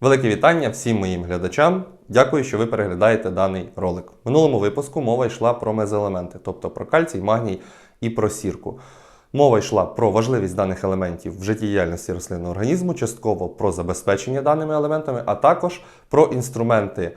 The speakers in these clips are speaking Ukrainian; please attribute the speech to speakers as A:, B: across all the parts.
A: Велике вітання всім моїм глядачам. Дякую, що ви переглядаєте даний ролик. В минулому випуску мова йшла про мезоелементи, тобто про кальцій, магній і про сірку. Мова йшла про важливість даних елементів в життєдіяльності рослинного організму, частково про забезпечення даними елементами, а також про інструменти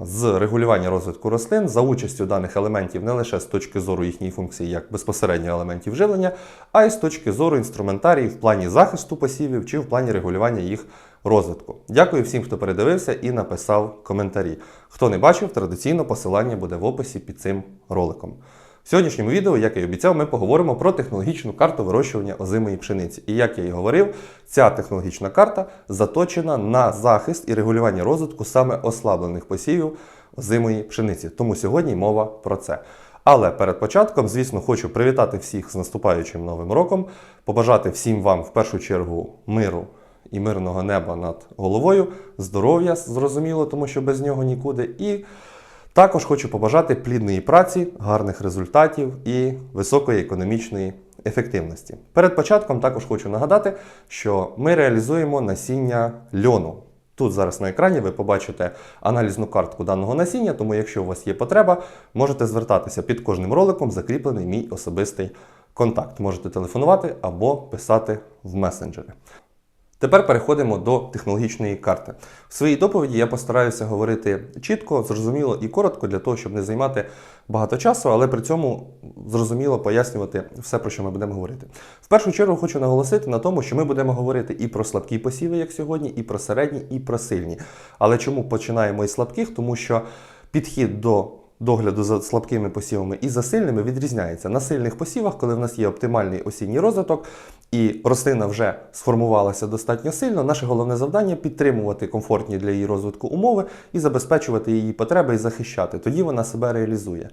A: з регулювання розвитку рослин за участю даних елементів не лише з точки зору їхньої функції як безпосередньо елементів живлення, а й з точки зору інструментарії в плані захисту посівів чи в плані регулювання їх розвитку. Дякую всім, хто передивився і написав коментарі. Хто не бачив, традиційно посилання буде в описі під цим роликом. В сьогоднішньому відео, як і обіцяв, ми поговоримо про технологічну карту вирощування озимої пшениці. І як я і говорив, ця технологічна карта заточена на захист і регулювання розвитку саме ослаблених посівів озимої пшениці. Тому сьогодні мова про це. Але перед початком, звісно, хочу привітати всіх з наступаючим новим роком, побажати всім вам в першу чергу миру і мирного неба над головою, здоров'я, зрозуміло, тому що без нього нікуди. І також хочу побажати плідної праці, гарних результатів і високої економічної ефективності. Перед початком також хочу нагадати, що ми реалізуємо насіння льону. Тут зараз на екрані ви побачите аналізну картку даного насіння, тому якщо у вас є потреба, можете звертатися під кожним роликом, закріплений мій особистий контакт. Можете телефонувати або писати в месенджери. Тепер переходимо до технологічної карти. В своїй доповіді я постараюся говорити чітко, зрозуміло і коротко для того, щоб не займати багато часу, але при цьому зрозуміло пояснювати все, про що ми будемо говорити. В першу чергу хочу наголосити на тому, що ми будемо говорити і про слабкі посіви, як сьогодні, і про середні, і про сильні. Але чому починаємо із слабких? Тому що підхід до догляду за слабкими посівами і за сильними відрізняється. На сильних посівах, коли в нас є оптимальний осінній розвиток і рослина вже сформувалася достатньо сильно, наше головне завдання підтримувати комфортні для її розвитку умови і забезпечувати її потреби і захищати. Тоді вона себе реалізує.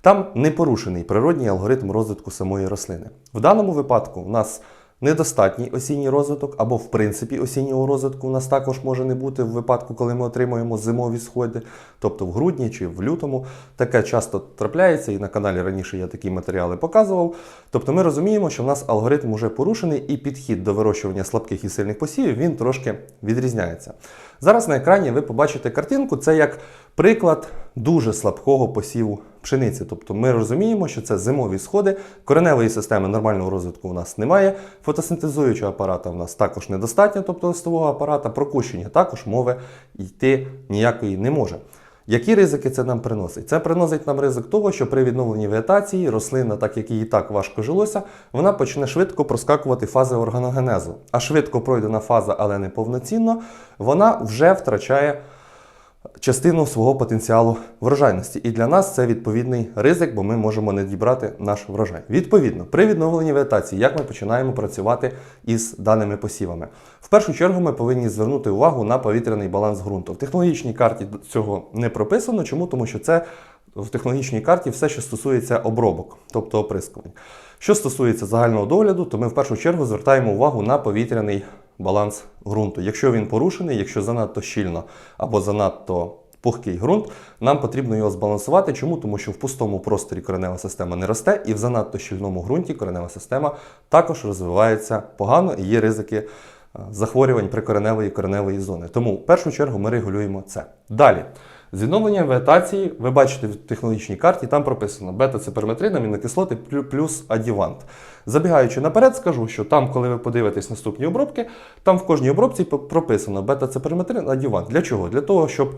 A: Там не порушений природній алгоритм розвитку самої рослини. В даному випадку в нас недостатній осінній розвиток, або в принципі осіннього розвитку у нас також може не бути в випадку, коли ми отримуємо зимові сходи, тобто в грудні чи в лютому. Таке часто трапляється, і на каналі раніше я такі матеріали показував. Тобто ми розуміємо, що в нас алгоритм вже порушений, і підхід до вирощування слабких і сильних посівів він трошки відрізняється. Зараз на екрані ви побачите картинку, це як приклад дуже слабкого посіву пшениці. Тобто ми розуміємо, що це зимові сходи, кореневої системи нормального розвитку у нас немає, фотосинтезуючого апарата у нас також недостатньо, тобто листового апарата, прокущення також мови йти ніякої не може. Які ризики це нам приносить? Це приносить нам ризик того, що при відновленні вегетації рослина, так як їй так важко жилося, вона почне швидко проскакувати фази органогенезу. А швидко пройдена фаза, але не повноцінно, вона вже втрачає частину свого потенціалу врожайності. І для нас це відповідний ризик, бо ми можемо не дібрати наш врожай. Відповідно, при відновленні вегетації, як ми починаємо працювати із даними посівами? В першу чергу ми повинні звернути увагу на повітряний баланс ґрунту. В технологічній карті цього не прописано. Чому? Тому що це в технологічній карті все, що стосується обробок, тобто оприскувань. Що стосується загального догляду, то ми в першу чергу звертаємо увагу на повітряний баланс ґрунту. Якщо він порушений, якщо занадто щільно або занадто пухкий ґрунт, нам потрібно його збалансувати. Чому? Тому що в пустому просторі коренева система не росте, і в занадто щільному ґрунті коренева система також розвивається погано і є ризики е, захворювань прикореневої і кореневої зони. Тому в першу чергу ми регулюємо це. Далі. З відновленням вегетації, ви бачите в технологічній карті, там прописано бета-циперметрин, амінокислоти плюс адівант. Забігаючи наперед, скажу, що там, коли ви подивитесь наступні обробки, там в кожній обробці прописано бета-циперметрин, адівант. Для чого? Для того, щоб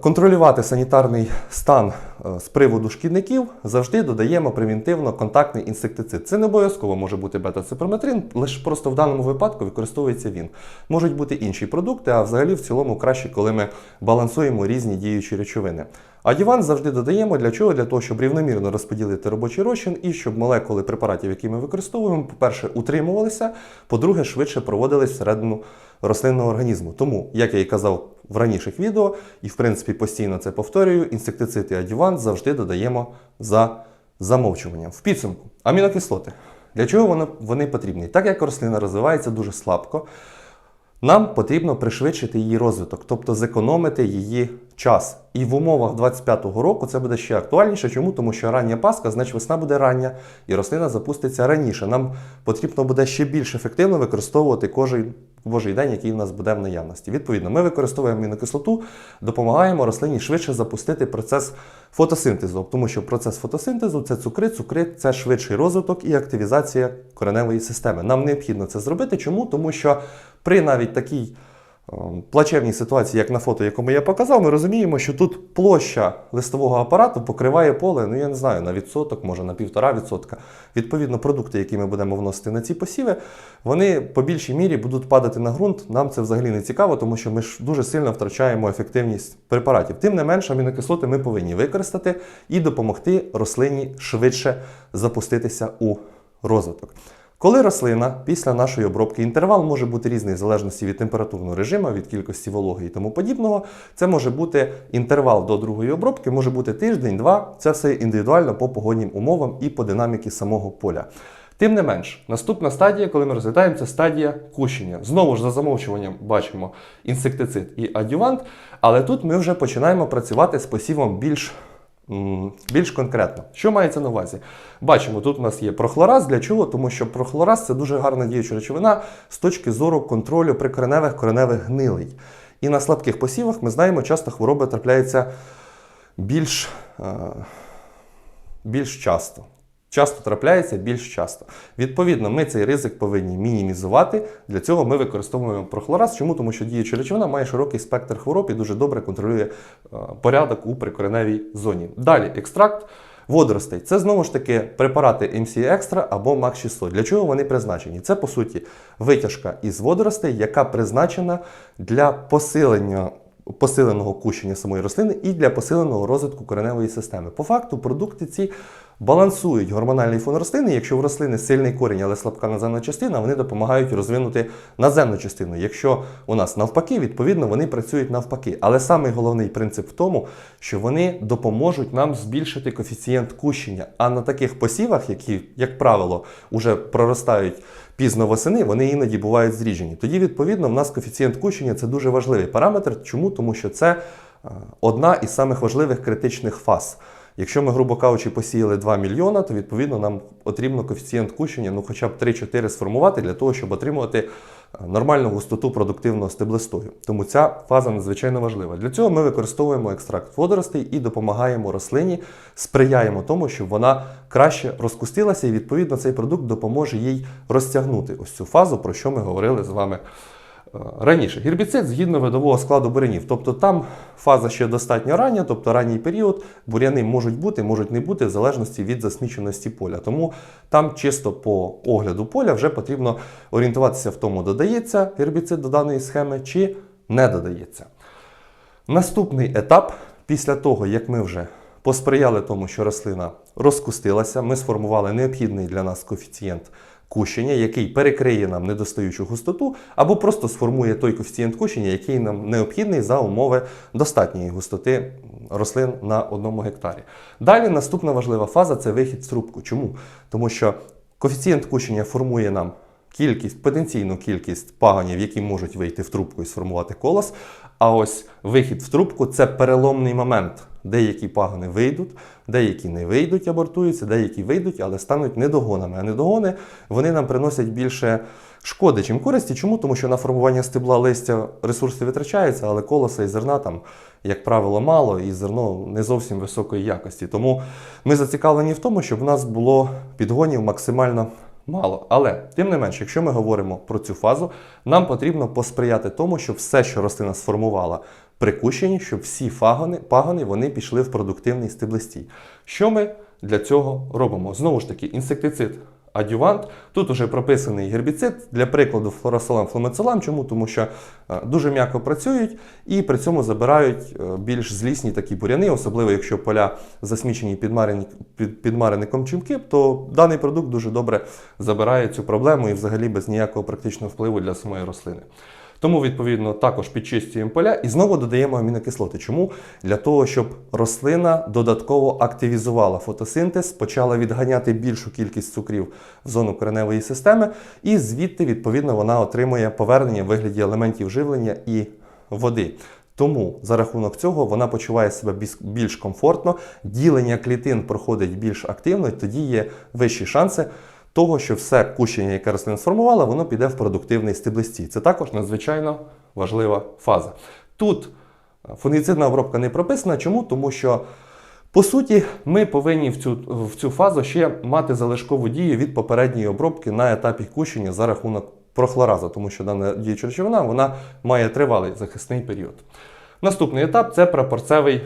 A: контролювати санітарний стан е, з приводу шкідників, завжди додаємо превентивно контактний інсектицид. Це не обов'язково може бути бета-циперметрин, лише просто в даному випадку використовується він. Можуть бути інші продукти, а взагалі в цілому краще, коли ми балансуємо різні діючі речовини. Адювант завжди додаємо для чого? Для того, щоб рівномірно розподілити робочий розчин і щоб молекули препаратів, які ми використовуємо, по-перше, утримувалися, по-друге, швидше проводились всередину рослинного організму. Тому, як я і казав в раніших відео, і в принципі постійно це повторюю, інсектицид і адювант завжди додаємо за замовчуванням. В підсумку, амінокислоти. Для чого вони, вони потрібні? Так як рослина розвивається дуже слабко, нам потрібно пришвидшити її розвиток, тобто зекономити її час. І в умовах 25-го року це буде ще актуальніше. Чому? Тому що рання Пасха, значить весна буде рання, і рослина запуститься раніше. Нам потрібно буде ще більш ефективно використовувати кожен божий день, який в нас буде в наявності. Відповідно, ми використовуємо амінокислоту, допомагаємо рослині швидше запустити процес фотосинтезу, тому що процес фотосинтезу це цукри, цукри це швидший розвиток і активізація кореневої системи. Нам необхідно це зробити. Чому? Тому що при навіть такій плачевній ситуації, як на фото, якому я показав, ми розуміємо, що тут площа листового апарату покриває поле, ну я не знаю, на відсоток, може на півтора відсотка. Відповідно, продукти, які ми будемо вносити на ці посіви, вони по більшій мірі будуть падати на ґрунт. Нам це взагалі не цікаво, тому що ми ж дуже сильно втрачаємо ефективність препаратів. Тим не менше, амінокислоти ми повинні використати і допомогти рослині швидше запуститися у розвиток. Коли рослина після нашої обробки інтервал може бути різний в залежності від температурного режиму, від кількості вологи і тому подібного, це може бути інтервал до другої обробки, може бути тиждень, два. Це все індивідуально по погоднім умовам і по динаміці самого поля. Тим не менш, наступна стадія, коли ми розглядаємо, це стадія кущення. Знову ж за замовчуванням бачимо інсектицид і адювант, але тут ми вже починаємо працювати з посівом більш Більш конкретно, що мається на увазі? Бачимо, тут у нас є прохлораз. Для чого? Тому що прохлораз це дуже гарна діюча речовина з точки зору контролю прикореневих кореневих гнилей. І на слабких посівах ми знаємо, часто хвороби трапляються більш, е, більш часто. Часто трапляється більш часто. Відповідно, ми цей ризик повинні мінімізувати. Для цього ми використовуємо прохлораз. Чому? Тому що діюча речовина має широкий спектр хвороб і дуже добре контролює е, порядок у прикореневій зоні. Далі екстракт водоростей. Це знову ж таки препарати MC Extra або MAX 600. Для чого вони призначені? Це по суті витяжка із водоростей, яка призначена для посилення. Посиленого кущення самої рослини і для посиленого розвитку кореневої системи. По факту, продукти ці балансують гормональний фон рослини. Якщо в рослини сильний корінь, але слабка наземна частина, вони допомагають розвинути наземну частину. Якщо у нас навпаки, відповідно вони працюють навпаки. Але самий головний принцип в тому, що вони допоможуть нам збільшити коефіцієнт кущення. А на таких посівах, які, як правило, вже проростають пізно восени, вони іноді бувають зріжені. Тоді, відповідно, в нас коефіцієнт кущення це дуже важливий параметр. Чому? Тому що це е, одна із самих важливих критичних фаз. Якщо ми, грубо кажучи, посіяли 2 мільйона, то відповідно нам потрібно коефіцієнт кущення ну хоча б 3-4 сформувати для того, щоб отримувати е, нормальну густоту продуктивного стеблистою. Тому ця фаза надзвичайно важлива. Для цього ми використовуємо екстракт водоростей і допомагаємо рослині, сприяємо тому, щоб вона краще розкустилася, і відповідно цей продукт допоможе їй розтягнути ось цю фазу, про що ми говорили з вами. Е, Раніше гербіцид згідно видового складу бурянів, тобто там фаза ще достатньо рання, тобто ранній період, буряни можуть бути, можуть не бути в залежності від засміченості поля. Тому там чисто по огляду поля вже потрібно орієнтуватися в тому, додається гербіцид до даної схеми чи не додається. Наступний етап, після того, як ми вже посприяли тому, що рослина розкустилася, ми сформували необхідний для нас коефіцієнт кущення, який перекриє нам недостаючу густоту, або просто сформує той коефіцієнт кущення, який нам необхідний за умови достатньої густоти рослин на одному гектарі. Далі наступна важлива фаза це вихід з трубку. Чому? Тому що коефіцієнт кущення формує нам кількість, потенційну кількість паганів, які можуть вийти в трубку і сформувати колос. А ось вихід в трубку це переломний момент. Деякі пагони вийдуть, деякі не вийдуть, абортуються, деякі вийдуть, але стануть недогонами. А недогони вони нам приносять більше шкоди, чим користі. Чому? Тому що на формування стебла листя ресурси витрачаються, але колоса і зерна там, як правило, мало, і зерно не зовсім високої якості. Тому ми зацікавлені в тому, щоб в нас було підгонів максимально мало. Але тим не менше, якщо ми говоримо про цю фазу, нам потрібно посприяти тому, щоб все, що рослина сформувала при кущенні, щоб всі фагони, пагони вони пішли в продуктивний стеблистій. Що ми для цього робимо? Знову ж таки, інсектицид. Адювант. Тут уже прописаний гербіцид, для прикладу флорасолам фломецилам. Чому? Тому що е, дуже м'яко працюють і при цьому забирають е, більш злісні такі буряни, особливо якщо поля засмічені підмареником чимки, то даний продукт дуже добре забирає цю проблему і взагалі без ніякого практичного впливу для самої рослини. Тому, відповідно, також підчистюємо поля і знову додаємо амінокислоти. Чому? Для того, щоб рослина додатково активізувала фотосинтез, почала відганяти більшу кількість цукрів в зону кореневої системи, і звідти, відповідно, вона отримує повернення в вигляді елементів живлення і води. Тому за рахунок цього вона почуває себе більш- комфортно, ділення клітин проходить більш активно, і тоді є вищі шанси того, що все кущення, яке рослина сформувала, воно піде в продуктивний стеблистій. Це також надзвичайно важлива фаза. Тут е, фунгіцидна обробка не прописана. Чому? Тому що по суті, ми повинні в цю, в цю фазу ще мати залишкову дію від попередньої обробки на етапі кущення за рахунок прохлоразу, тому що дана діюча речовина вона має тривалий захисний період. Наступний етап це прапорцевий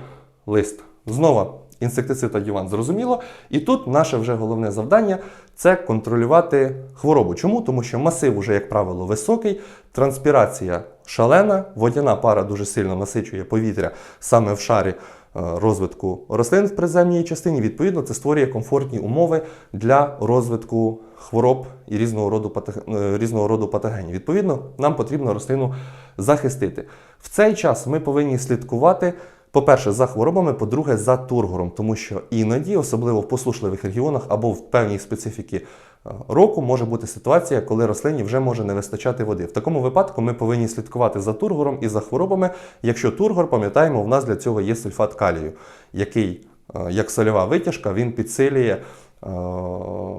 A: лист. Знову інсектицид адювант зрозуміло. І тут наше вже головне завдання це контролювати хворобу. Чому? Тому що масив уже, як правило, високий, транспірація шалена, водяна пара дуже сильно насичує повітря саме в шарі е, розвитку рослин в приземній частині. Відповідно, це створює комфортні умови для розвитку хвороб і різного роду, е, різного роду патогенів. Відповідно, нам потрібно рослину захистити. В цей час ми повинні слідкувати. По-перше, за хворобами, по-друге, за тургором, тому що іноді, особливо в послушливих регіонах або в певній специфіки е, року, може бути ситуація, коли рослині вже може не вистачати води. В такому випадку ми повинні слідкувати за тургором і за хворобами. Якщо тургор, пам'ятаємо, в нас для цього є сульфат калію, який, е, як сольова витяжка, він підсилює е,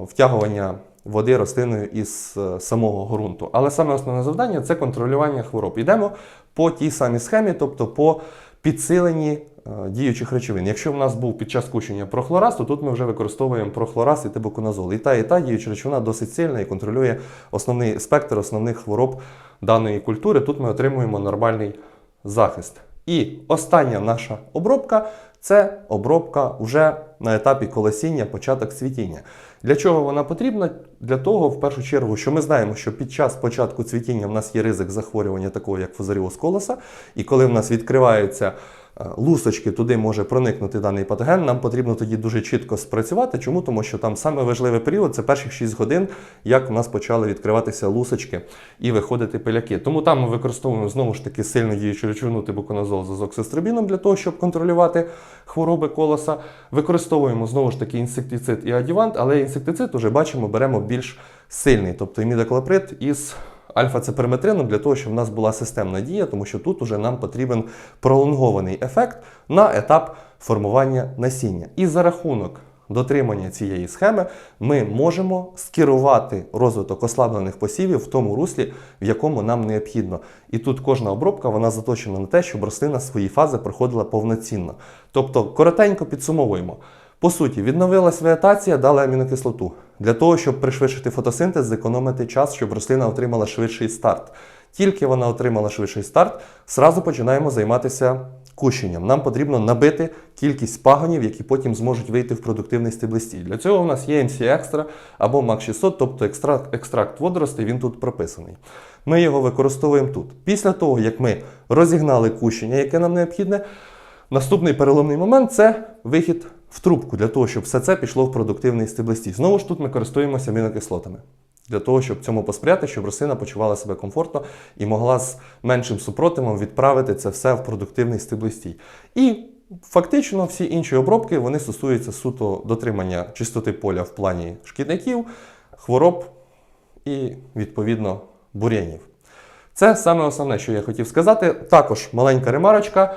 A: втягування води рослиною із самого ґрунту. Але саме основне завдання це контролювання хвороб. Йдемо по тій самій схемі, тобто по підсиленні е, діючих речовин. Якщо в нас був під час кущення прохлораз, то тут ми вже використовуємо прохлораз і тибуконазол. І та, і та діюча речовина досить сильна і контролює основний спектр основних хвороб даної культури. Тут ми отримуємо нормальний захист. І остання наша обробка це обробка вже на етапі колосіння, початок цвітіння. Для чого вона потрібна? Для того, в першу чергу, що ми знаємо, що під час початку цвітіння в нас є ризик захворювання такого, як фузаріоз колоса, і коли в нас відкриваються е, лусочки, туди може проникнути даний патоген, нам потрібно тоді дуже чітко спрацювати. Чому? Тому що там саме важливий період це перших 6 годин, як в нас почали відкриватися лусочки і виходити пиляки. Тому там ми використовуємо знову ж таки сильну діючу речовину тибуконазол з азоксистрибіном для того, щоб контролювати хвороби колоса. Використовуємо знову ж таки інсектицид і адювант, але інсектицид уже бачимо, беремо більш сильний, тобто імідоклоприд із альфа-цеперметрином для того, щоб в нас була системна дія, тому що тут уже нам потрібен пролонгований ефект на етап формування насіння. І за рахунок дотримання цієї схеми ми можемо скерувати розвиток ослаблених посівів в тому руслі, в якому нам необхідно. І тут кожна обробка вона заточена на те, щоб рослина свої фази проходила повноцінно. Тобто, коротенько підсумовуємо. По суті, відновилась вегетація, дали амінокислоту для того, щоб пришвидшити фотосинтез, зекономити час, щоб рослина отримала швидший старт. Тільки вона отримала швидший старт, зразу починаємо займатися кущенням. Нам потрібно набити кількість пагонів, які потім зможуть вийти в продуктивний стеблистій. Для цього у нас є MC Extra або MAC 600, тобто екстракт, екстракт водоростей, він тут прописаний. Ми його використовуємо тут. Після того, як ми розігнали кущення, яке нам необхідне, Наступний переломний момент це вихід в трубку для того, щоб все це пішло в продуктивний стеблистій. Знову ж тут ми користуємося амінокислотами. Для того, щоб цьому посприяти, щоб рослина почувала себе комфортно і могла з меншим супротивом відправити це все в продуктивний стеблистій. І фактично всі інші обробки вони стосуються суто дотримання чистоти поля в плані шкідників, хвороб і, відповідно, бур'янів. Це саме основне, що я хотів сказати. Також маленька ремарочка.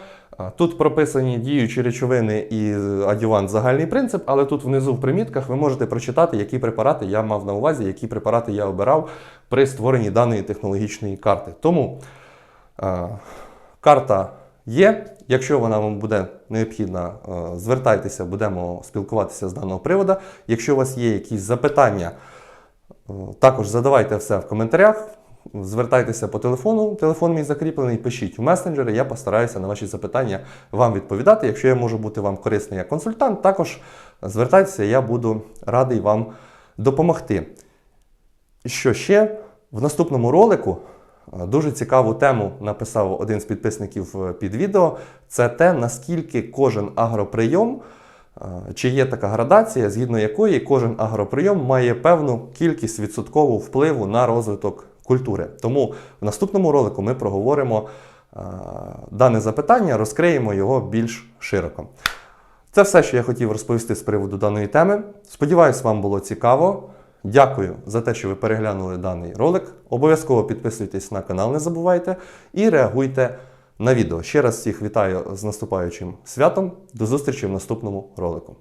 A: Тут прописані діючі речовини і адювант загальний принцип, але тут внизу в примітках ви можете прочитати, які препарати я мав на увазі, які препарати я обирав при створенні даної технологічної карти. Тому е, карта є. Якщо вона вам буде необхідна, е, звертайтеся, будемо спілкуватися з даного приводу. Якщо у вас є якісь запитання, е, також задавайте все в коментарях. Звертайтеся по телефону, телефон мій закріплений, пишіть в месенджери, я постараюся на ваші запитання вам відповідати. Якщо я можу бути вам корисний як консультант, також звертайтеся, я буду радий вам допомогти. Що ще? В наступному ролику е, дуже цікаву тему написав один з підписників е, під відео. Це те, наскільки кожен агроприйом, е, чи є така градація, згідно якої кожен агроприйом має певну кількість відсоткового впливу на розвиток культури. Тому в наступному ролику ми проговоримо е, дане запитання, розкриємо його більш широко. Це все, що я хотів розповісти з приводу даної теми. Сподіваюсь, вам було цікаво. Дякую за те, що ви переглянули даний ролик. Обов'язково підписуйтесь на канал, не забувайте, і реагуйте на відео. Ще раз всіх вітаю з наступаючим святом. До зустрічі в наступному ролику.